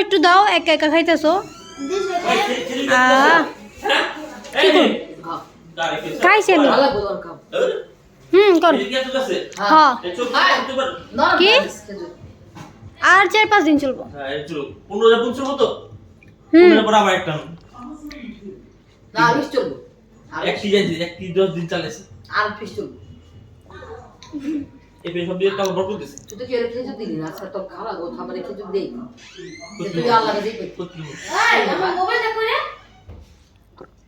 একটু দাও একা একা খাইতেছো। খাইছি আমি হুম কর। হ্যাঁ। কি? আর চার পাঁচ দিন চলবো। পনেরো হাজার পঞ্চাশ মতো হুম। পনেরো পর আবার একটা না বিশ চলবো আর একটি জানি একটি দশ দিন চালেছে আর বিশ এই পেয়ে দিয়ে টাকা বড় করতেছে তুই তো কি এর খেজুর দিলি না? আজকে তোর খালা গো খাবারে খেজুর দেই। যে তুই আল্লাহকে দেখবি এই আমার মোবাইল দেখো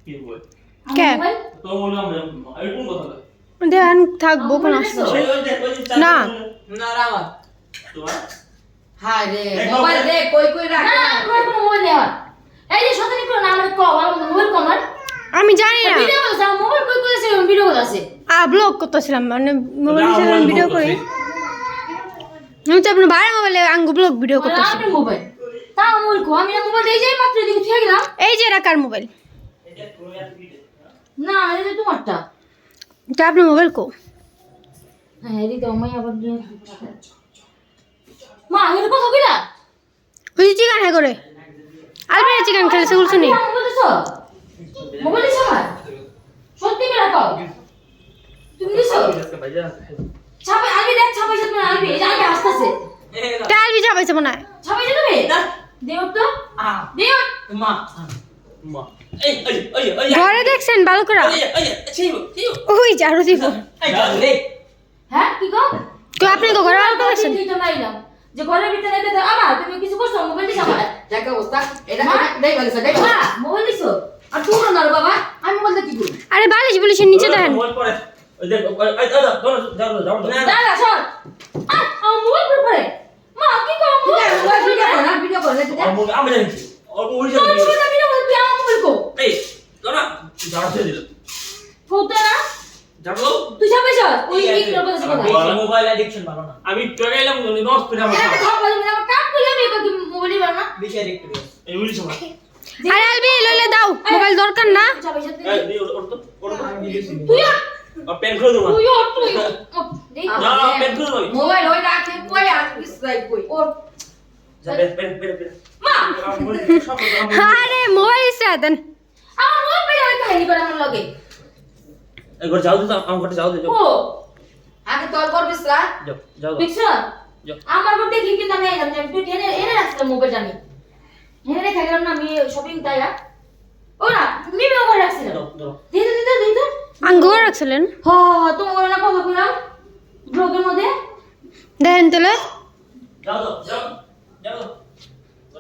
কি বল? কে? তো বললাম আমি কোন কথা বলে? দেন থাকব কোনো অসুবিধা না। না রামা তোমার? হায় রে মোবাইল দে কই কই রাখ। না কই কোনো মোবাইল নেই এই যে সতেনি করে না আমার কও আমার মোবাইল কমার আমি জানি না। ভিডিও করছে মোবাইল কই কইছে ভিডিও আ ব্লগ করতেছিলাম মানে মোবাইল হিসেবে ভিডিও করি। আমি তো আপনার বাইরে মোবাইলে আঙ্গু ব্লগ ভিডিও করতেছি। মোবাইল তা মোবাইল কো আমি না মোবাইল এই যাই মাত্র এদিকে ফেলে গেলাম। এই যে রাখার মোবাইল না এটা তো তোমারটা। তা আপনার মোবাইল কো? হ্যাঁ এদিকে আবার দিয়ে মা এর কথা কইলা? ওই চিকেন হ্যাঁ করে। আলবিরা চিকেন খেলেছে বলছো নি? মোবাইল দিছো আমার সত্যি করে কও। তুমি দিছো ছাপাই আলবি দেখ ছাপাই আলবি এই আসতেছে। মনে হয় দেও তো দেও। মা। মা। ঘরে দেখছেন ভালো করে? ওই চারু দিব হ্যাঁ কি গো? তো আপনি তো ঘরে দেখছেন তো যে ঘরের ভিতরে এটা আমার তুমি কিছু করছ? মোবাইল দিছো আমার দেখা অবস্থা। এটা বলিস দেই মোবাইল দিছো? আর তুই না বাবা আমি দিয়ে কি করব? আরে বালিশ বুলিশের নিচে দেখেন মোবাইল পড়ে ওই দেখ ওই ওই দাও দাও দাও দাও দাও দাদা শোন আ আমার মোবাইল পড়ে পড়ে মা কি করব মোবাইল ভিডিও কর না ভিডিও কর না আমি জানি অল্প ওই তোর ছোট ভিডিও করে তুই আমার মোবাইল কো এই দাও না দাও ছেড়ে দিল ফোটা না। যাব? তুই ছাপাইছ ওই এই কথা কথা মোবাইল অ্যাডিকশন ভালো না। আমি টগাইলাম নষ্ট করে আমার এটা খাওয়া বলে আমার কাম করলে আমি মোবাইল দিবা না এই উড়ি সময় আরে আলবি লইলে দাও মোবাইল দরকার না। ছাপাইছ এই দি ওর তো ওর তো তুই পেন করে দেবো তুই ওর তুই। না পেন করে দেবো মোবাইল ওই রাখে কই আর কিছু নাই কই? ওর যা পেন পেন পেন পেন মা! আরে মোবাইল ইসরা দেন। আমার মোবাইল ওই কাহিনী করে আমার লগে। একবার যাও তো আমার ঘরে যাও তো ও আগে তোর না যাও আমার ঘর দেখি কিন্তু আমি এনে এনে রাখছিলাম মোবাইলটা আমি। এনে রেখে গেলাম না আমি শপিং তাই না? ও না দিতে দিতে দিতে রাখছিলেন? হ তোমার না কথা কইলাম ব্লগের মধ্যে। দেখেন তাহলে। যাও যাও যাও।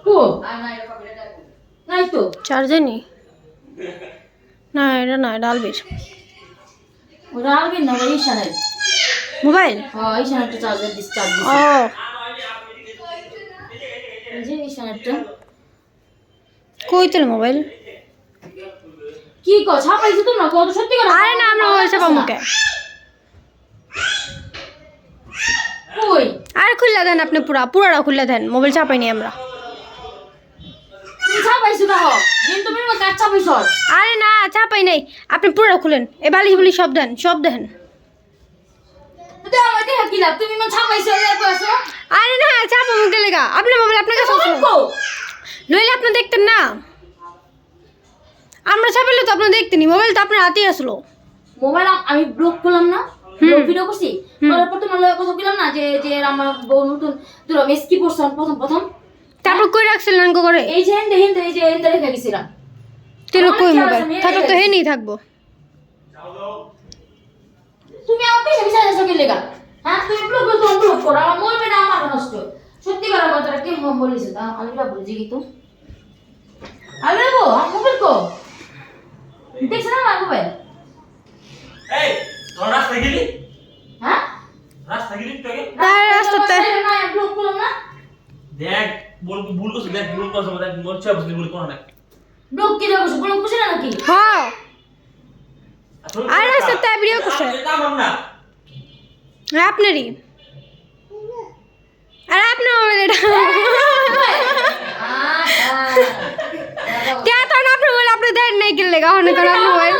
কো? আর না এটা কবে নাই তো। চার্জে নি না এটা না এটা আলবির। ওটা আলবি না ওটা ঈশানের। মোবাইল? হ্যাঁ ঈশানেরটা চার্জার দিস চার্জ ও। যে ঈশানেরটা কই তাহলে মোবাইল? কি কো ছাপাইছো তোমরা কত সত্যি কথা? আরে না আমরা মোবাইল চাপা মুখে। কই? আর খুললা দেন আপনি পুরা পুরাটা খুললা দেন মোবাইল আমরা। ছাপাইছো না দিন তুমি কাজ ছাপাইছো। আরে না চাপাই নাই। আপনি পুরোটা খুলেন এ বালিশ বুলিশ সব দেন সব আমার আমার কইছো আরে না চাপা মুখে লেগা। আপনার মোবাইল আপনার কাছে নইলে আপনি দেখতেন না। আমরা চাপাইলে তো আপনি দেখতেনি মোবাইল তো আপনার হাতেই আসলো। মোবাইল আমি ব্লক করলাম না ভিডিও করছি। হুম। করার পর তোমার লগে কথা বললাম না যে যে আমার বউ নতুন তোর কি প্রথম প্রথম। তারপর কই রাখছিলেন গো করে এই যে হিন্দে হিন্দে এই যে হিন্দে রেখে গেছিলাম। তেল কই মোবাইল? থাকলে তো গেছে। হে থাকব। তুমি আমার পেছনে পিছনে যাচ্ছ কি লেগা? হ্যাঁ তুমি ব্লক করো ব্লক করো আমার আমার নষ্ট। সত্যি করে কথাটা কে মন বলেছে তা আমি না বলছি কি তো আমি বলব আমার মোবাইল কো দেখছ না আমার মোবাইল এই তোর রাস্তা গেলি হ্যাঁ রাস্তা গেলি তো আগে আর রাস্তাতে না ব্লক করলাম না দেখ বল ভুল করছিস দেখ ভুল করছিস দেখ মোর চাপ বুঝলি ভুল করো না ব্লক কি দেবো ব্লক করছে না নাকি হ্যাঁ আর রাস্তাতে ভিডিও করছে এটা আমার না হ্যাঁ, আপনারই আর আপনার মোবাইল এটা। কে তো আপনার মোবাইল আপনি দেন নাই গেলে লেগা অনেক আপনার মোবাইল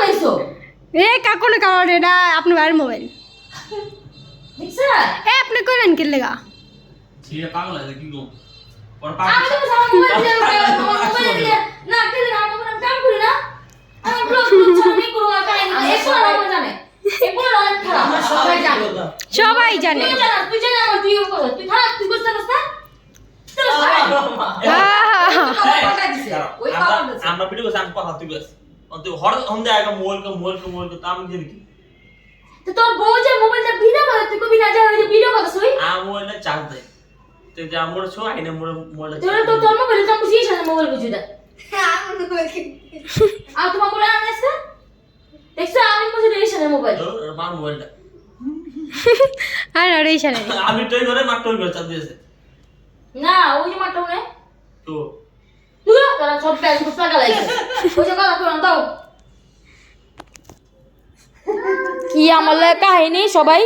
এ কাকু না এটা আপনার ভাইয়ের মোবাইল। এ আপনি কইলেন কি লেগা পাগল আছে কি গো? ওর আমি পাগল তো আমার মোবাইল দিয়ে আমার মোবাইল দিয়ে না কে দিন আমার মোবাইল কাম করি না আমি ব্লগ করছি আমি করব আর কাই না এসো আমার জানে এগুলো অনেক খারাপ আমরা সবাই জানি সবাই জানে তুই জানা তুই জানা আমার তুই করছিস তুই খারাপ তুই করছিস না তুই আহা। খবর পাঠাই দিছে ওই খবর দিছে আমরা ভিডিও করছি আমি কথা তুই করছিস তুই হর হন্দে আগে মোবাইল কে মোবাইল কে মোবাইল কে তো আমি জানি কি? তো তোর বউ যে মোবাইলটা ভিডিও করে তুই কবি না যা ওই ভিডিও কথা শুই আ মোবাইলটা চার্জ দেয়। তুই যা মোর ছো আইনে মোর মোবাইলটা তোর তো তোর মোবাইল তো বুঝিস না মোবাইল বুঝি দা। আর তোমার মোবাইল আনিস না দেখছ আমি বুঝি না মোবাইল। মার মোবাইলটা। আর আর সালে আমি টই করে টই করে চার্জ দিয়েছে। না ওই যে মারটা মনে তো তুই তোরা সব প্যাচ গুস্তা গালাইছে ওই যে কথা কই দাও কি আমার কাহিনী সবাই?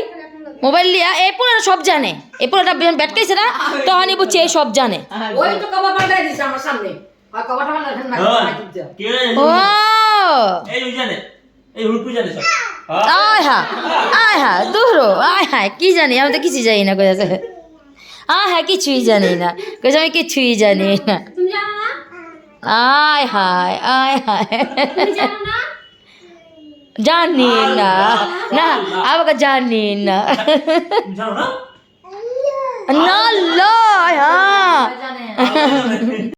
মোবাইল লিয়া এই পুরো সব জানে। এই পুরোটা ব্যাটকাইছে না তখনই বুঝছে এই সব জানে। ওই তো খবর পাঠাই দিছে আমার সামনে। আর না ও। এই ওই জানে। এই হুটু জানে সব। আয় হ্যাঁ আয় হ্যাঁ দূরো আয় হ্যাঁ কি জানি? আমি তো কিছুই জানি না কইছে আয় হ্যাঁ কিছুই জানি না। কইছে আমি কিছুই জানি না। তুমি জানো না আয় হায় আয় হায় তুমি জানো না জানি না না